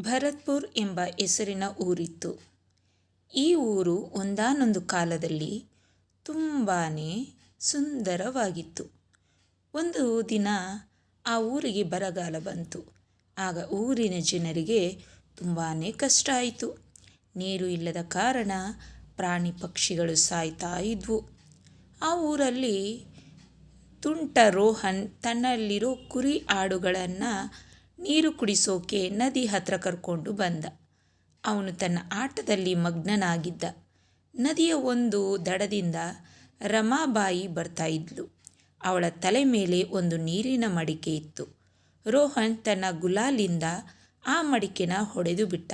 ಭರತ್ಪುರ್ ಎಂಬ ಹೆಸರಿನ ಊರಿತ್ತು. ಈ ಊರು ಒಂದಾನೊಂದು ಕಾಲದಲ್ಲಿ ತುಂಬಾ ಸುಂದರವಾಗಿತ್ತು. ಒಂದು ದಿನ ಆ ಊರಿಗೆ ಬರಗಾಲ ಬಂತು. ಆಗ ಊರಿನ ಜನರಿಗೆ ತುಂಬಾ ಕಷ್ಟ ಆಯಿತು. ನೀರು ಇಲ್ಲದ ಕಾರಣ ಪ್ರಾಣಿ ಪಕ್ಷಿಗಳು ಸಾಯ್ತಾ ಇದ್ವು. ಆ ಊರಲ್ಲಿ ತುಂಟ ರೋಹನ್ ತನ್ನಲ್ಲಿರೋ ಕುರಿ ಆಡುಗಳನ್ನು ನೀರು ಕುಡಿಸೋಕೆ ನದಿ ಹತ್ರ ಕರ್ಕೊಂಡು ಬಂದ. ಅವನು ತನ್ನ ಆಟದಲ್ಲಿ ಮಗ್ನನಾಗಿದ್ದ. ನದಿಯ ಒಂದು ದಡದಿಂದ ರಮಾಬಾಯಿ ಬರ್ತಾ ಇದ್ಲು. ಅವಳ ತಲೆ ಮೇಲೆ ಒಂದು ನೀರಿನ ಮಡಿಕೆ ಇತ್ತು. ರೋಹನ್ ತನ್ನ ಗುಲಾಲಿಂದ ಆ ಮಡಿಕೆನ ಹೊಡೆದು ಬಿಟ್ಟ.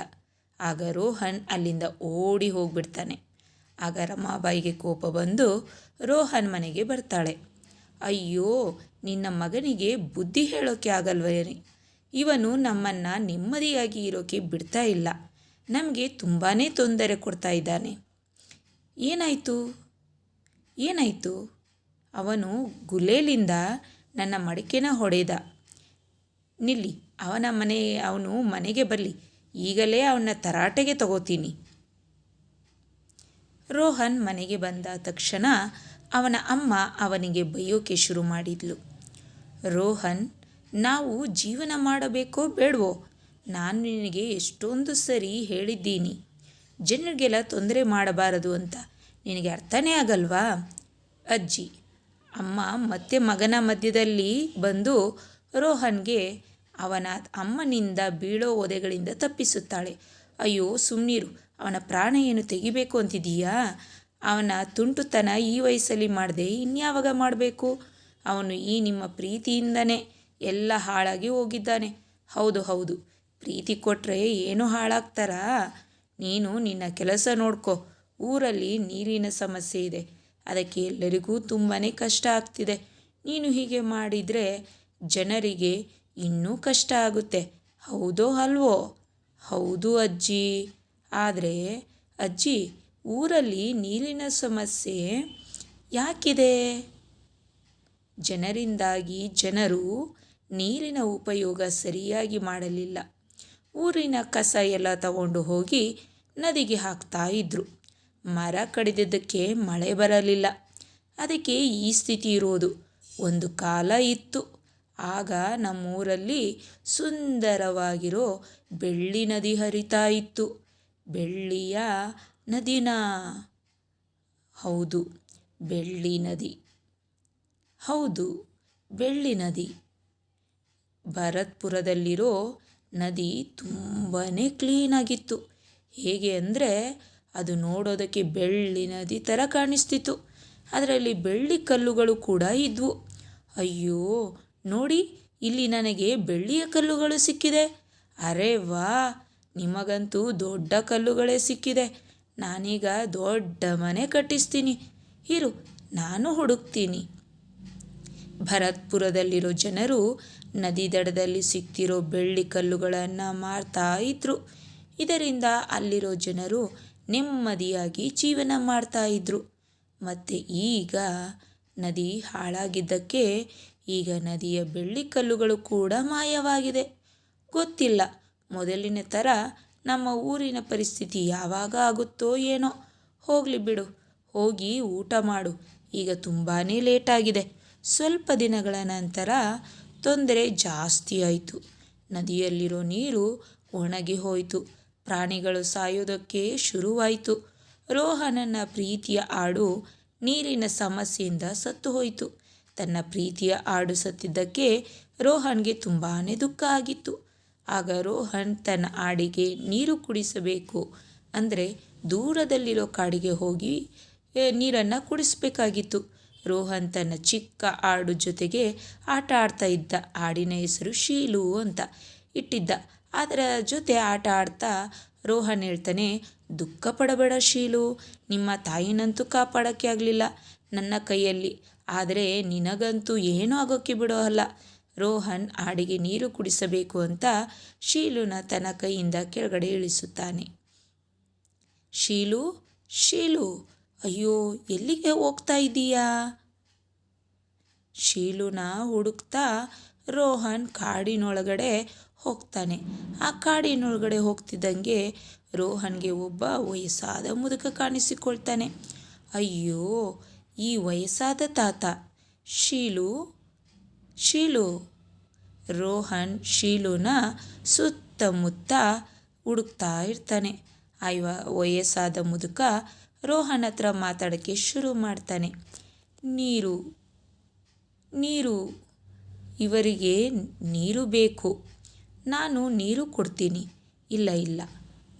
ಆಗ ರೋಹನ್ ಅಲ್ಲಿಂದ ಓಡಿ ಹೋಗ್ಬಿಡ್ತಾನೆ. ಆಗ ರಮಾಬಾಯಿಗೆ ಕೋಪ ಬಂದು ರೋಹನ್ ಮನೆಗೆ ಬರ್ತಾಳೆ. ಅಯ್ಯೋ, ನಿನ್ನ ಮಗನಿಗೆ ಬುದ್ಧಿ ಹೇಳೋಕೆ ಆಗಲ್ವೇನೆ ಇವನು ನಮ್ಮನ್ನು ನೆಮ್ಮದಿಯಾಗಿ ಇರೋಕೆ ಬಿಡ್ತಾ ಇಲ್ಲ. ನಮಗೆ ತುಂಬಾ ತೊಂದರೆ ಕೊಡ್ತಾ ಇದ್ದಾನೆ. ಏನಾಯಿತು? ಏನಾಯಿತು? ಅವನು ಗುಲೇಲಿಂದ ನನ್ನ ಮಡಿಕೆನ ಹೊಡೆದ. ನಿಲ್ಲಿ, ಅವನ ಮನೆ, ಅವನು ಮನೆಗೆ ಬರಲಿ. ಈಗಲೇ ಅವನ ತರಾಟೆಗೆ ತಗೋತೀನಿ. ರೋಹನ್ ಮನೆಗೆ ಬಂದ ತಕ್ಷಣ ಅವನ ಅಮ್ಮ ಅವನಿಗೆ ಬೈಯೋಕೆ ಶುರು ಮಾಡಿದ್ಲು. ರೋಹನ್ ನಾವು ಜೀವನ ಮಾಡಬೇಕೋ ಬೇಡವೋ? ನಾನು ನಿನಗೆ ಎಷ್ಟೊಂದು ಸರಿ ಹೇಳಿದ್ದೀನಿ. ಜನರಿಗೆಲ್ಲ ತೊಂದರೆ ಮಾಡಬಾರದು ಅಂತ. ನಿನಗೆ ಅರ್ಥನೇ ಆಗಲ್ವಾ? ಅಜ್ಜಿ, ಅಮ್ಮ ಮತ್ತೆ ಮಗನ ಮಧ್ಯದಲ್ಲಿ ಬಂದು ರೋಹನ್ಗೆ ಅವನ ಅಮ್ಮನಿಂದ ಬೀಳೋ ಒದೆಗಳಿಂದ ತಪ್ಪಿಸುತ್ತಾಳೆ. ಅಯ್ಯೋ ಸುಮ್ಮನಿರು ಅವನ ಪ್ರಾಣ ಏನು ತೆಗಿಬೇಕು ಅಂತಿದೀಯಾ ಅವನ ತುಂಟುತನ ಈ ವಯಸ್ಸಲ್ಲಿ ಮಾಡದೆ ಇನ್ಯಾವಾಗ ಮಾಡಬೇಕು? ಅವನು ಈ ನಿಮ್ಮ ಪ್ರೀತಿಯಿಂದನೇ. ಎಲ್ಲ ಹಾಳಾಗಿ ಹೋಗಿದ್ದಾನೆ. ಹೌದು ಹೌದು. ಪ್ರೀತಿ ಕೊಟ್ಟರೆ ಏನು ಹಾಳಾಗ್ತಾರಾ? ನೀನು ನಿನ್ನ ಕೆಲಸ ನೋಡ್ಕೊ. ಊರಲ್ಲಿ ನೀರಿನ ಸಮಸ್ಯೆ ಇದೆ. ಅದಕ್ಕೆ ಎಲ್ಲರಿಗೂ ತುಂಬಾ ಕಷ್ಟ ಆಗ್ತಿದೆ. ನೀನು ಹೀಗೆ ಮಾಡಿದರೆ ಜನರಿಗೆ ಇನ್ನೂ ಕಷ್ಟ ಆಗುತ್ತೆ. ಹೌದೋ ಅಲ್ವೋ? ಹೌದು ಅಜ್ಜಿ. ಆದರೆ ಅಜ್ಜಿ, ಊರಲ್ಲಿ ನೀರಿನ ಸಮಸ್ಯೆ ಯಾಕಿದೆ? ಜನರಿಂದಾಗಿ ಜನರು ನೀರಿನ ಉಪಯೋಗ ಸರಿಯಾಗಿ ಮಾಡಲಿಲ್ಲ. ಊರಿನ ಕಸ ಎಲ್ಲ ತಗೊಂಡು ಹೋಗಿ ನದಿಗೆ ಹಾಕ್ತಾ ಇದ್ರು. ಮರ ಕಡಿದಿದ್ದಕ್ಕೆ ಮಳೆ ಬರಲಿಲ್ಲ. ಅದಕ್ಕೆ ಈ ಸ್ಥಿತಿ ಇರೋದು. ಒಂದು ಕಾಲ ಇತ್ತು. ಆಗ ನಮ್ಮೂರಲ್ಲಿ ಸುಂದರವಾಗಿರೋ ಬೆಳ್ಳಿ ನದಿ ಹರಿತಾ ಇತ್ತು. ಬೆಳ್ಳಿಯ ನದಿನ ಹೌದು, ಬೆಳ್ಳಿ ನದಿ. ಹೌದು, ಬೆಳ್ಳಿ ನದಿ. ಭರತ್ಪುರದಲ್ಲಿರೋ ನದಿ ತುಂಬಾ ಕ್ಲೀನಾಗಿತ್ತು ಹೇಗೆ ಅಂದರೆ ಅದು ನೋಡೋದಕ್ಕೆ ಬೆಳ್ಳಿ ನದಿ ಥರ ಕಾಣಿಸ್ತಿತ್ತು. ಅದರಲ್ಲಿ ಬೆಳ್ಳಿ ಕಲ್ಲುಗಳು ಕೂಡ ಇದ್ವು. ಅಯ್ಯೋ, ನೋಡಿ, ಇಲ್ಲಿ ನನಗೆ ಬೆಳ್ಳಿಯ ಕಲ್ಲುಗಳು ಸಿಕ್ಕಿದೆ. ಅರೆ ವಾ, ನಿಮಗಂತೂ ದೊಡ್ಡ ಕಲ್ಲುಗಳೇ ಸಿಕ್ಕಿದೆ. ನಾನೀಗ ದೊಡ್ಡ ಮನೆ ಕಟ್ಟಿಸ್ತೀನಿ. ಇರು, ನಾನು ಹುಡುಕ್ತೀನಿ. ಭರತ್ಪುರದಲ್ಲಿರೋ ಜನರು ನದಿ ದಡದಲ್ಲಿ ಸಿಕ್ತಿರೋ ಬೆಳ್ಳಿ ಕಲ್ಲುಗಳನ್ನು ಮಾರ್ತಾ ಇದ್ರು. ಇದರಿಂದ ಅಲ್ಲಿರೋ ಜನರು ನೆಮ್ಮದಿಯಾಗಿ ಜೀವನ ಮಾಡ್ತಾ ಇದ್ರು. ಮತ್ತು ಈಗ ನದಿ ಹಾಳಾಗಿದ್ದಕ್ಕೆ ಈಗ ನದಿಯ ಬೆಳ್ಳಿ ಕಲ್ಲುಗಳು ಕೂಡ ಮಾಯವಾಗಿದೆ. ಗೊತ್ತಿಲ್ಲ ಮೊದಲಿನ ಥರ ನಮ್ಮ ಊರಿನ ಪರಿಸ್ಥಿತಿ ಯಾವಾಗ ಆಗುತ್ತೋ ಏನೋ. ಹೋಗಲಿ ಬಿಡು, ಹೋಗಿ ಊಟ ಮಾಡು. ಈಗ ತುಂಬಾ ಲೇಟಾಗಿದೆ ಸ್ವಲ್ಪ ದಿನಗಳ ನಂತರ ತೊಂದರೆ ಜಾಸ್ತಿ ಆಯಿತು. ನದಿಯಲ್ಲಿರೋ ನೀರು ಒಣಗಿ ಹೋಯಿತು. ಪ್ರಾಣಿಗಳು ಸಾಯೋದಕ್ಕೆ ಶುರುವಾಯಿತು. ರೋಹನನ ಪ್ರೀತಿಯ ಆಡು ನೀರಿನ ಸಮಸ್ಯೆಯಿಂದ ಸತ್ತು ಹೋಯಿತು. ತನ್ನ ಪ್ರೀತಿಯ ಆಡು ಸತ್ತಿದ್ದಕ್ಕೆ ರೋಹನ್ಗೆ ತುಂಬಾ ದುಃಖ ಆಗಿತ್ತು. ಆಗ ರೋಹನ್ ತನ್ನ ಆಡಿಗೆ ನೀರು ಕುಡಿಸಬೇಕು ಅಂದರೆ ದೂರದಲ್ಲಿರೋ ಕಾಡಿಗೆ ಹೋಗಿ ನೀರನ್ನು ಕುಡಿಸ್ಬೇಕಾಗಿತ್ತು. ರೋಹನ್ ತನ್ನ ಚಿಕ್ಕ ಆಡು ಜೊತೆಗೆ ಆಟ ಆಡ್ತಾ ಇದ್ದ. ಆಡಿನ ಹೆಸರು ಶೀಲು ಅಂತ ಇಟ್ಟಿದ್ದ. ಅದರ ಜೊತೆ ಆಟ ಆಡ್ತಾ ರೋಹನ್ ಹೇಳ್ತಾನೆ, ದುಃಖ ಪಡಬೇಡ ಶೀಲು, ನಿಮ್ಮ ತಾಯಿನಂತೂ ಕಾಪಾಡೋಕ್ಕೆ ಆಗಲಿಲ್ಲ ನನ್ನ ಕೈಯಲ್ಲಿ. ಆದರೆ ನಿನಗಂತೂ ಏನೂ ಆಗೋಕ್ಕೆ ಬಿಡೋ ಅಲ್ಲ. ರೋಹನ್ ಆಡಿಗೆ ನೀರು ಕುಡಿಸಬೇಕು ಅಂತ ಶೀಲುನ ತನ್ನ ಕೈಯಿಂದ ಕೆಳಗಡೆ ಇಳಿಸುತ್ತಾನೆ. ಶೀಲು ಶೀಲು ಅಯ್ಯೋ, ಎಲ್ಲಿಗೆ ಹೋಗ್ತಾ ಇದ್ದೀಯಾ ಶೀಲುನ ಹುಡುಕ್ತಾ ರೋಹನ್ ಕಾಡಿನೊಳಗಡೆ ಹೋಗ್ತಾನೆ. ಆ ಕಾಡಿನೊಳಗಡೆ ಹೋಗ್ತಿದ್ದಂಗೆ ರೋಹನ್ಗೆ ಒಬ್ಬ ವಯಸ್ಸಾದ ಮುದುಕ ಕಾಣಿಸಿಕೊಳ್ತಾನೆ. ಅಯ್ಯೋ, ಈ ವಯಸ್ಸಾದ ತಾತ. ಶೀಲು ಶೀಲು. ರೋಹನ್ ಶೀಲುನ ಸುತ್ತಮುತ್ತ ಹುಡುಕ್ತಾ ಇರ್ತಾನೆ. ಆ ವಯಸ್ಸಾದ ಮುದುಕ ರೋಹನ್ ಹತ್ರ ಮಾತಾಡೋಕ್ಕೆ ಶುರು ಮಾಡ್ತಾನೆ. ನೀರು ನೀರು, ಇವರಿಗೆ ನೀರು ಬೇಕು. ನಾನು ನೀರು ಕೊಡ್ತೀನಿ. ಇಲ್ಲ ಇಲ್ಲ.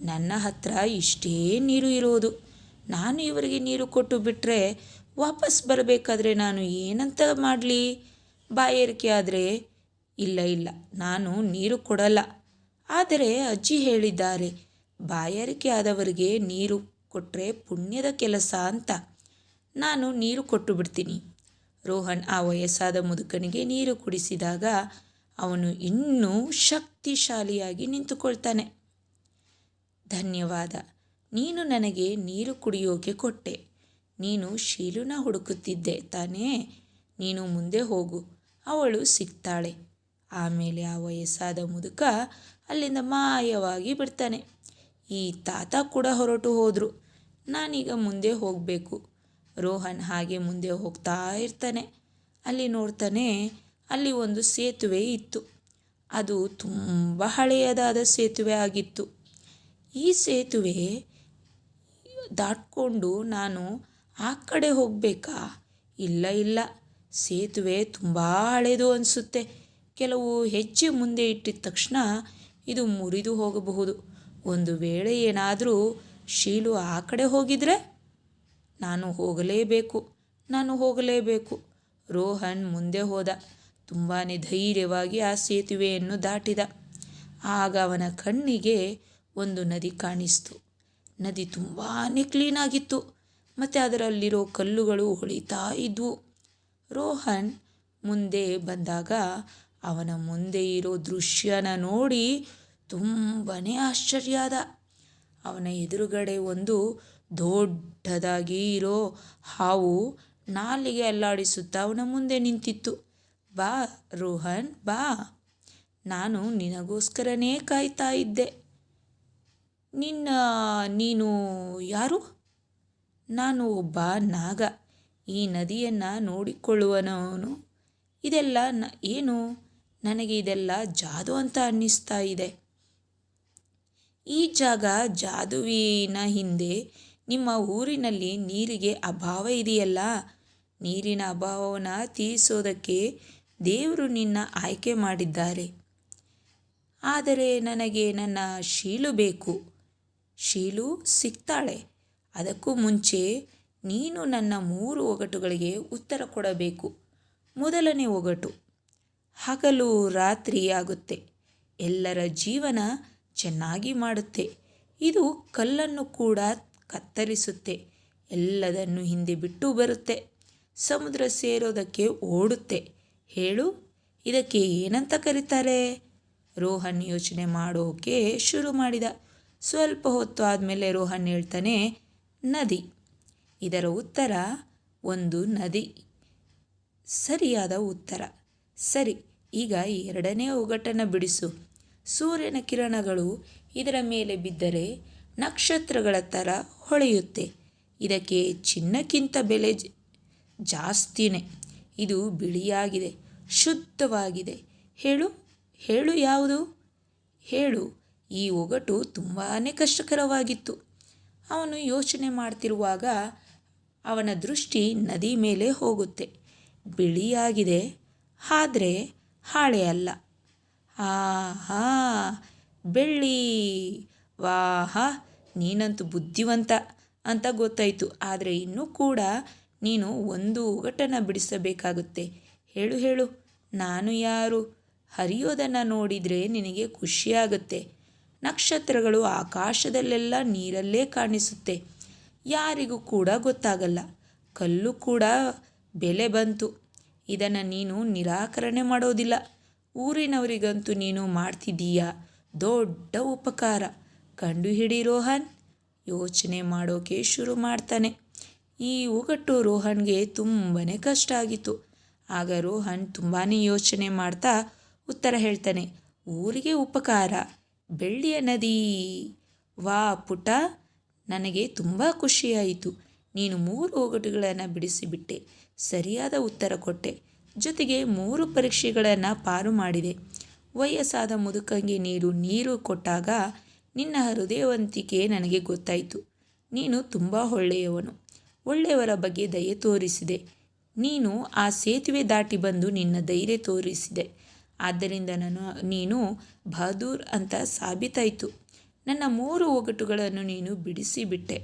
ನನ್ನ ಹತ್ರ ಇಷ್ಟೇ ನೀರು ಇರೋದು. ನಾನು ಇವರಿಗೆ ನೀರು ಕೊಟ್ಟು ಬಿಟ್ಟರೆ ವಾಪಸ್ ಬರಬೇಕಾದ್ರೆ ನಾನು ಏನಂತ ಮಾಡಲಿ? ಬಾಯಾರಿಕೆ ಆದರೆ, ಇಲ್ಲ ಇಲ್ಲ. ನಾನು ನೀರು ಕೊಡಲ್ಲ. ಆದರೆ ಅಜ್ಜಿ ಹೇಳಿದ್ದಾರೆ ಬಾಯಾರಿಕೆ ಆದವರಿಗೆ ನೀರು ಕೊಟ್ಟರೆ ಪುಣ್ಯದ ಕೆಲಸ ಅಂತ. ನಾನು ನೀರು ಕೊಟ್ಟು ಬಿಡ್ತೀನಿ ರೋಹನ್ ಆ ವಯಸ್ಸಾದ ಮುದುಕನಿಗೆ ನೀರು ಕುಡಿಸಿದಾಗ ಅವನು ಇನ್ನೂ ಶಕ್ತಿಶಾಲಿಯಾಗಿ ನಿಂತುಕೊಳ್ತಾನೆ. ಧನ್ಯವಾದ. ನೀನು ನನಗೆ ನೀರು ಕುಡಿಯೋಕೆ ಕೊಟ್ಟೆ. ನೀನು ಶೀಲುನ ಹುಡುಕುತ್ತಿದ್ದೆ ತಾನೇ. ನೀನು ಮುಂದೆ ಹೋಗು. ಅವಳು ಸಿಗ್ತಾಳೆ. ಆಮೇಲೆ ಆ ವಯಸ್ಸಾದ ಮುದುಕ ಅಲ್ಲಿಂದ ಮಾಯವಾಗಿ ಬಿಡ್ತಾನೆ. ಈ ತಾತ ಕೂಡ ಹೊರಟು ಹೋದರು. ನಾನೀಗ ಮುಂದೆ ಹೋಗಬೇಕು. ರೋಹನ್ ಹಾಗೆ ಮುಂದೆ ಹೋಗ್ತಾ ಇರ್ತಾನೆ. ಅಲ್ಲಿ ನೋಡ್ತಾನೆ, ಅಲ್ಲಿ ಒಂದು ಸೇತುವೆ ಇತ್ತು. ಅದು ತುಂಬ ಹಳೆಯದಾದ ಸೇತುವೆ ಆಗಿತ್ತು. ಈ ಸೇತುವೆ ದಾಟ್ಕೊಂಡು ನಾನು ಆ ಕಡೆ ಹೋಗಬೇಕಾ? ಇಲ್ಲ ಇಲ್ಲ. ಸೇತುವೆ ತುಂಬ ಹಳೆಯದು ಅನಿಸುತ್ತೆ. ಕೆಲವು ಹೆಜ್ಜೆ ಮುಂದೆ ಇಟ್ಟಿದ ತಕ್ಷಣ ಇದು ಮುರಿದು ಹೋಗಬಹುದು. ಒಂದು ವೇಳೆ ಏನಾದರೂ ಶೀಲು ಆ ಕಡೆ ಹೋಗಿದ್ರೆ ನಾನು ಹೋಗಲೇಬೇಕು ನಾನು ಹೋಗಲೇಬೇಕು. ರೋಹನ್ ಮುಂದೆ ಹೋದ. ತುಂಬಾ ಧೈರ್ಯವಾಗಿ ಆ ಸೇತುವೆಯನ್ನು ದಾಟಿದ. ಆಗ ಅವನ ಕಣ್ಣಿಗೆ ಒಂದು ನದಿ ಕಾಣಿಸ್ತು. ನದಿ ತುಂಬಾ ಕ್ಲೀನಾಗಿತ್ತು ಮತ್ತು ಅದರಲ್ಲಿರೋ ಕಲ್ಲುಗಳು ಹೊಳಿತಾ ಇದ್ವು. ರೋಹನ್ ಮುಂದೆ ಬಂದಾಗ ಅವನ ಮುಂದೆ ಇರೋ ದೃಶ್ಯನ ನೋಡಿ ತುಂಬಾ ಆಶ್ಚರ್ಯ ಆದ. ಅವನ ಎದುರುಗಡೆ ಒಂದು ದೊಡ್ಡದಾಗಿ ಇರೋ ಹಾವು ನಾಲಿಗೆ ಅಲ್ಲಾಡಿಸುತ್ತಾ ಅವನ ಮುಂದೆ ನಿಂತಿತ್ತು. ಬಾ ರೋಹನ್, ಬಾ. ನಾನು ನಿನಗೋಸ್ಕರನೇ ಕಾಯ್ತಾ ಇದ್ದೆ. ನಿನ್ನ ನೀನು ಯಾರು? ನಾನು ಒಬ್ಬ ನಾಗ. ಈ ನದಿಯನ್ನು ನೋಡಿಕೊಳ್ಳುವನವನು ಇದೆಲ್ಲ ನ ಏನು? ನನಗೆ ಇದೆಲ್ಲ ಜಾದು ಅಂತ ಅನ್ನಿಸ್ತಾ ಇದೆ. ಈ ಜಾಗ ಜಾದುವಿನ ಹಿಂದೆ ನಿಮ್ಮ ಊರಿನಲ್ಲಿ ನೀರಿಗೆ ಅಭಾವ ಇದೆಯಲ್ಲ? ನೀರಿನ ಅಭಾವವನ್ನು ತೀರಿಸೋದಕ್ಕೆ ದೇವರು ನಿನ್ನ ಆಯ್ಕೆ ಮಾಡಿದ್ದಾರೆ. ಆದರೆ ನನಗೆ ನನ್ನ ಶೀಲು ಬೇಕು. ಶೀಲು ಸಿಗ್ತಾಳೆ ಅದಕ್ಕೂ ಮುಂಚೆ ನೀನು ನನ್ನ ಮೂರು ಒಗಟುಗಳಿಗೆ ಉತ್ತರ ಕೊಡಬೇಕು. ಮೊದಲನೇ ಒಗಟು ಹಗಲು ರಾತ್ರಿ ಆಗುತ್ತೆ ಎಲ್ಲರ ಜೀವನ ಚೆನ್ನಾಗಿ ಮಾಡುತ್ತೆ. ಇದು ಕಲ್ಲನ್ನು ಕೂಡ ಕತ್ತರಿಸುತ್ತೆ. ಎಲ್ಲದನ್ನು ಹಿಂದೆ ಬಿಟ್ಟು ಬರುತ್ತೆ. ಸಮುದ್ರ ಸೇರೋದಕ್ಕೆ ಓಡುತ್ತೆ. ಹೇಳು, ಇದಕ್ಕೆ ಏನಂತ ಕರೀತಾರೆ? ರೋಹನ್ ಯೋಚನೆ ಮಾಡೋಕೆ ಶುರು ಮಾಡಿದ. ಸ್ವಲ್ಪ ಹೊತ್ತು ಆದಮೇಲೆ ರೋಹನ್ ಹೇಳ್ತಾನೆ, ನದಿ. ಇದರ ಉತ್ತರ ಒಂದು ನದಿ. ಸರಿಯಾದ ಉತ್ತರ. ಸರಿ, ಈಗ ಎರಡನೇ ಒಗಟನ್ನು ಬಿಡಿಸು. ಸೂರ್ಯನ ಕಿರಣಗಳು ಇದರ ಮೇಲೆ ಬಿದ್ದರೆ ನಕ್ಷತ್ರಗಳ ಥರ ಹೊಳೆಯುತ್ತೆ. ಇದಕ್ಕೆ ಚಿನ್ನಕ್ಕಿಂತ ಬೆಲೆ ಜಾಸ್ತಿನೇ. ಇದು ಬಿಳಿಯಾಗಿದೆ, ಶುದ್ಧವಾಗಿದೆ. ಹೇಳು ಹೇಳು ಯಾವುದು? ಹೇಳು, ಈ ಒಗಟು ತುಂಬಾ ಕಷ್ಟಕರವಾಗಿತ್ತು. ಅವನು ಯೋಚನೆ ಮಾಡ್ತಿರುವಾಗ ಅವನ ದೃಷ್ಟಿ ನದಿ ಮೇಲೆ ಹೋಗುತ್ತೆ. ಬಿಳಿಯಾಗಿದೆ, ಆದರೆ ಹಾಳೆ ಅಲ್ಲ. ಆಹಾ, ಬೆಳ್ಳಿ. ವಾಹ, ನೀನಂತೂ ಬುದ್ಧಿವಂತ ಅಂತ ಗೊತ್ತಾಯಿತು. ಆದರೆ ಇನ್ನೂ ಕೂಡ ನೀನು ಒಂದು ಒಗಟನ್ನು ಬಿಡಿಸಬೇಕಾಗುತ್ತೆ. ಹೇಳು ಹೇಳು. ನಾನು ಯಾರು? ಹರಿಯೋದನ್ನು ನೋಡಿದರೆ ನಿನಗೆ ಖುಷಿಯಾಗುತ್ತೆ. ನಕ್ಷತ್ರಗಳು ಆಕಾಶದಲ್ಲೆಲ್ಲ ನೀರಲ್ಲೇ ಕಾಣಿಸುತ್ತೆ. ಯಾರಿಗೂ ಕೂಡ ಗೊತ್ತಾಗಲ್ಲ. ಕಲ್ಲು ಕೂಡ ಬೆಲೆ ಬಂತು. ಇದನ್ನು ನೀನು ನಿರಾಕರಣೆ ಮಾಡೋದಿಲ್ಲ. ಊರಿನವರಿಗಂತೂ ನೀನು ಮಾಡ್ತಿದ್ದೀಯಾ? ದೊಡ್ಡ ಉಪಕಾರ. ಕಂಡುಹಿಡಿ ರೋಹನ್. ಯೋಚನೆ ಮಾಡೋಕೆ ಶುರು ಮಾಡ್ತಾನೆ. ಈ ಒಗಟ್ಟು ರೋಹನ್ಗೆ ತುಂಬನೇ ಕಷ್ಟ ಆಗಿತ್ತು. ಆಗ ರೋಹನ್ ತುಂಬಾ ಯೋಚನೆ ಮಾಡ್ತಾ ಉತ್ತರ ಹೇಳ್ತಾನೆ, ಊರಿಗೆ ಉಪಕಾರ. ಬೆಳ್ಳಿಯ ನದಿ. ವಾ ಪುಟ. ನನಗೆ ತುಂಬ ಖುಷಿಯಾಯಿತು. ನೀನು ಮೂರು ಒಗಟುಗಳನ್ನು ಬಿಡಿಸಿಬಿಟ್ಟೆ. ಸರಿಯಾದ ಉತ್ತರ ಕೊಟ್ಟೆ. ಜೊತೆಗೆ ಮೂರು ಪರೀಕ್ಷೆಗಳನ್ನು ಪಾರು ಮಾಡಿದೆ. ವಯಸ್ಸಾದ ಮುದುಕಂಗೆ ನೀರು ನೀರು ಕೊಟ್ಟಾಗ ನಿನ್ನ ಹೃದಯವಂತಿಕೆ ನನಗೆ ಗೊತ್ತಾಯಿತು. ನೀನು ತುಂಬ ಒಳ್ಳೆಯವನು. ಒಳ್ಳೆಯವರ ಬಗ್ಗೆ ದಯೆ ತೋರಿಸಿದೆ. ನೀನು ಆ ಸೇತುವೆ ದಾಟಿ ಬಂದು ನಿನ್ನ ಧೈರ್ಯ ತೋರಿಸಿದೆ. ಆದ್ದರಿಂದ ನಾನು, ನೀನು ಬಹದ್ದೂರ್ ಅಂತ ಸಾಬೀತಾಯಿತು. ನನ್ನ ಮೂರು ಒಗಟುಗಳನ್ನು ನೀನು ಬಿಡಿಸಿಬಿಟ್ಟೆ.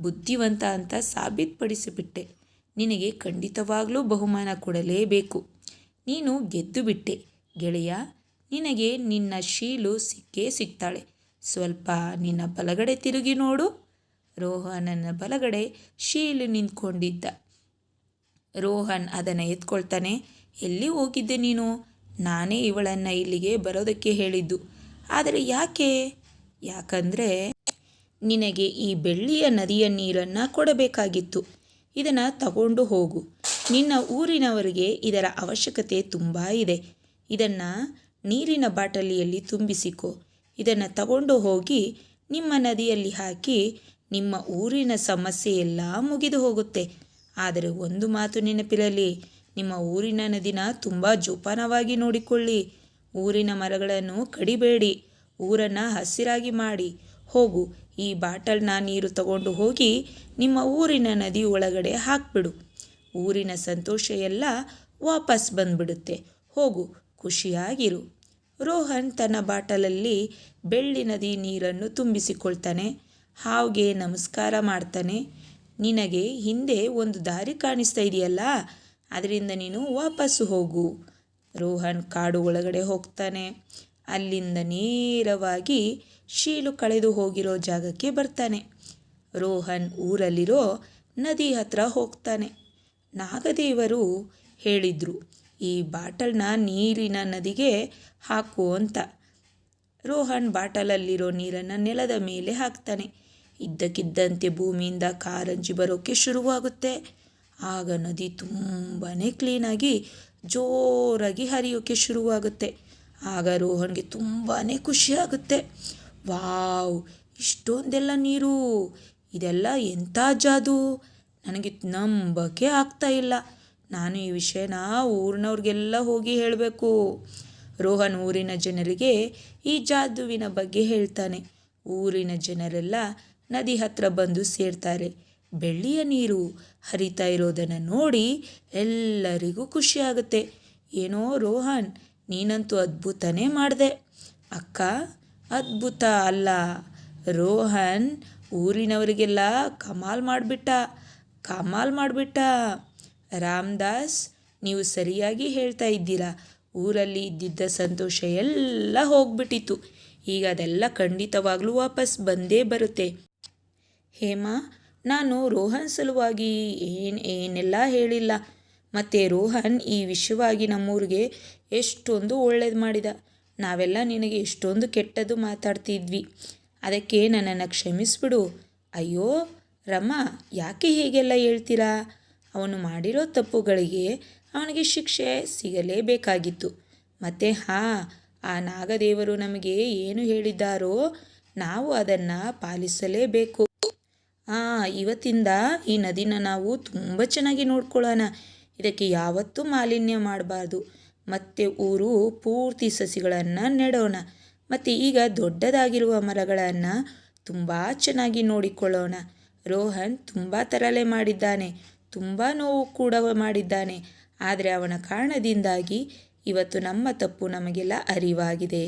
ಬುದ್ಧಿವಂತ ಅಂತ ಸಾಬೀತುಪಡಿಸಿಬಿಟ್ಟೆ. ನಿನಗೆ ಖಂಡಿತವಾಗಲೂ ಬಹುಮಾನ ಕೊಡಲೇಬೇಕು. ನೀನು ಗೆದ್ದು ಬಿಟ್ಟೆ. ಗೆಳೆಯ, ನಿನಗೆ ನಿನ್ನ ಶೀಲು ಸಿಕ್ಕೇ ಸಿಗ್ತಾಳೆ ಸ್ವಲ್ಪ ನಿನ್ನ ಬಲಗಡೆ ತಿರುಗಿ ನೋಡು. ರೋಹನನ ಬಲಗಡೆ ಶೀಲು ನಿಂತ್ಕೊಂಡಿದ್ದ. ರೋಹನ್ ಅದನ್ನು ಎತ್ಕೊಳ್ತಾನೆ, ಎಲ್ಲಿ ಹೋಗಿದ್ದೆ ನೀನು? ನಾನೇ ಇವಳನ್ನು ಇಲ್ಲಿಗೆ ಬರೋದಕ್ಕೆ ಹೇಳಿದ್ದು. ಆದರೆ ಯಾಕೆ? ಯಾಕಂದರೆ ನಿನಗೆ ಈ ಬೆಳ್ಳಿಯ ನದಿಯ ನೀರನ್ನು ಕೊಡಬೇಕಾಗಿತ್ತು. ಇದನ್ನು ತಗೊಂಡು ಹೋಗು. ನಿನ್ನ ಊರಿನವರಿಗೆ ಇದರ ಅವಶ್ಯಕತೆ ತುಂಬ ಇದೆ. ಇದನ್ನು ನೀರಿನ ಬಾಟಲಿಯಲ್ಲಿ ತುಂಬಿಸಿಕೊ. ಇದನ್ನು ತಗೊಂಡು ಹೋಗಿ ನಿಮ್ಮ ನದಿಯಲ್ಲಿ ಹಾಕಿ ನಿಮ್ಮ ಊರಿನ ಸಮಸ್ಯೆ ಎಲ್ಲ ಮುಗಿದು ಹೋಗುತ್ತೆ. ಆದರೆ ಒಂದು ಮಾತು ನೆನಪಿರಲಿ. ನಿಮ್ಮ ಊರಿನ ನದಿನ ತುಂಬ ಜೋಪಾನವಾಗಿ ನೋಡಿಕೊಳ್ಳಿ. ಊರಿನ ಮರಗಳನ್ನು ಕಡಿಬೇಡಿ. ಊರನ್ನು ಹಸಿರಾಗಿ ಮಾಡಿ. ಹೋಗು. ಈ ಬಾಟಲ್ನ ನೀರು ತಗೊಂಡು ಹೋಗಿ ನಿಮ್ಮ ಊರಿನ ನದಿ ಒಳಗಡೆ ಹಾಕ್ಬಿಡು. ಊರಿನ ಸಂತೋಷ ಎಲ್ಲ ವಾಪಸ್ ಬಂದ್ಬಿಡುತ್ತೆ. ಹೋಗು, ಖುಷಿಯಾಗಿರು. ರೋಹನ್ ತನ್ನ ಬಾಟಲಲ್ಲಿ ಬೆಳ್ಳಿ ನದಿ ನೀರನ್ನು ತುಂಬಿಸಿಕೊಳ್ತಾನೆ. ಹಾವ್ಗೆ ನಮಸ್ಕಾರ ಮಾಡ್ತಾನೆ. ನಿನಗೆ ಹಿಂದೆ ಒಂದು ದಾರಿ ಕಾಣಿಸ್ತಾ ಇದೆಯಲ್ಲ, ಅದರಿಂದ ನೀನು ವಾಪಸ್ಸು ಹೋಗು. ರೋಹನ್ ಕಾಡು ಒಳಗಡೆ ಹೋಗ್ತಾನೆ. ಅಲ್ಲಿಂದ ನೇರವಾಗಿ ಶೀಲು ಕಳೆದು ಹೋಗಿರೋ ಜಾಗಕ್ಕೆ ಬರ್ತಾನೆ. ರೋಹನ್ ಊರಲ್ಲಿರೋ ನದಿ ಹತ್ರ ಹೋಗ್ತಾನೆ. ನಾಗದೇವರು ಹೇಳಿದರು, ಈ ಬಾಟಲ್ನ ನೀರಿನ ನದಿಗೆ ಹಾಕು ಅಂತ. ರೋಹನ್ ಬಾಟಲಲ್ಲಿರೋ ನೀರನ್ನು ನೆಲದ ಮೇಲೆ ಹಾಕ್ತಾನೆ. ಇದ್ದಕ್ಕಿದ್ದಂತೆ ಭೂಮಿಯಿಂದ ಕಾರಂಜಿ ಬರೋಕ್ಕೆ ಶುರುವಾಗುತ್ತೆ. ಆಗ ನದಿ ತುಂಬಾ ಕ್ಲೀನಾಗಿ ಜೋರಾಗಿ ಹರಿಯೋಕ್ಕೆ ಶುರುವಾಗುತ್ತೆ. ಆಗ ರೋಹನ್ಗೆ ತುಂಬಾ ಖುಷಿಯಾಗುತ್ತೆ ವಾವ್, ಇಷ್ಟೊಂದೆಲ್ಲ ನೀರು. ಇದೆಲ್ಲ ಎಂಥ ಜಾದು? ನನಗೆ ನಂಬಕ್ಕೆ ಆಗ್ತಾ ಇಲ್ಲ. ನಾನು ಈ ವಿಷಯನ ಊರಿನವ್ರಿಗೆಲ್ಲ ಹೋಗಿ ಹೇಳಬೇಕು. ರೋಹನ್ ಊರಿನ ಜನರಿಗೆ ಈ ಜಾದುವಿನ ಬಗ್ಗೆ ಹೇಳ್ತಾನೆ. ಊರಿನ ಜನರೆಲ್ಲ ನದಿ ಹತ್ರ ಬಂದು ಸೇರ್ತಾರೆ. ಬೆಳ್ಳಿಯ ನೀರು ಹರಿತಾ ಇರೋದನ್ನು ನೋಡಿ ಎಲ್ಲರಿಗೂ ಖುಷಿಯಾಗುತ್ತೆ ಏನೋ ರೋಹನ್, ನೀನಂತೂ ಅದ್ಭುತನೇ ಮಾಡಿದೆ. ಅಕ್ಕ ಅದ್ಭುತ ಅಲ್ಲ. ರೋಹನ್ ಊರಿನವರಿಗೆಲ್ಲ ಕಮಾಲ್ ಮಾಡಿಬಿಟ್ಟ. ಕಮಾಲ್ ಮಾಡಿಬಿಟ್ಟ. ರಾಮದಾಸ್, ನೀವು ಸರಿಯಾಗಿ ಹೇಳ್ತಾ ಇದ್ದೀರಾ? ಊರಲ್ಲಿ ಇದ್ದಿದ್ದ ಸಂತೋಷ ಎಲ್ಲ ಹೋಗ್ಬಿಟ್ಟಿತ್ತು. ಈಗ ಅದೆಲ್ಲ ಖಂಡಿತವಾಗ್ಲೂ ವಾಪಸ್ ಬಂದೇ ಬರುತ್ತೆ. ಹೇಮಾ, ನಾನು ರೋಹನ್ ಸಲುವಾಗಿ ಏನು ಏನೆಲ್ಲ ಹೇಳಿಲ್ಲ. ಮತ್ತು ರೋಹನ್ ಈ ವಿಷಯವಾಗಿ ನಮ್ಮೂರಿಗೆ ಎಷ್ಟೊಂದು ಒಳ್ಳೇದು ಮಾಡಿದ. ನಾವೆಲ್ಲ ನಿನಗೆ ಎಷ್ಟೊಂದು ಕೆಟ್ಟದ್ದು ಮಾತಾಡ್ತಿದ್ವಿ. ಅದಕ್ಕೆ ನನ್ನನ್ನು ಕ್ಷಮಿಸ್ಬಿಡು. ಅಯ್ಯೋ ರಮ್ಮ ಯಾಕೆ ಹೀಗೆಲ್ಲ ಹೇಳ್ತೀರಾ? ಅವನು ಮಾಡಿರೋ ತಪ್ಪುಗಳಿಗೆ ಅವನಿಗೆ ಶಿಕ್ಷೆ ಸಿಗಲೇಬೇಕಾಗಿತ್ತು. ಮತ್ತು ಹಾಂ, ಆ ನಾಗದೇವರು ನಮಗೆ ಏನು ಹೇಳಿದ್ದಾರೋ ನಾವು ಅದನ್ನು ಪಾಲಿಸಲೇಬೇಕು. ಹಾಂ ಇವತ್ತಿಂದ ಈ ನದಿನ ನಾವು ತುಂಬ ಚೆನ್ನಾಗಿ ನೋಡ್ಕೊಳ್ಳೋಣ. ಇದಕ್ಕೆ ಯಾವತ್ತೂ ಮಾಲಿನ್ಯ ಮಾಡಬಾರ್ದು. ಮತ್ತು ಊರು ಪೂರ್ತಿ ಸಸಿಗಳನ್ನು ನೆಡೋಣ. ಮತ್ತು ಈಗ ದೊಡ್ಡದಾಗಿರುವ ಮರಗಳನ್ನು ತುಂಬ ಚೆನ್ನಾಗಿ ನೋಡಿಕೊಳ್ಳೋಣ. ರೋಹನ್ ತುಂಬ ತರಲೆ ಮಾಡಿದ್ದಾನೆ. ತುಂಬ ನೋವು ಕೂಡ ಮಾಡಿದ್ದಾನೆ. ಆದರೆ ಅವನ ಕಾರಣದಿಂದಾಗಿ ಇವತ್ತು ನಮ್ಮ ತಪ್ಪು ನಮಗೆಲ್ಲ ಅರಿವಾಗಿದೆ.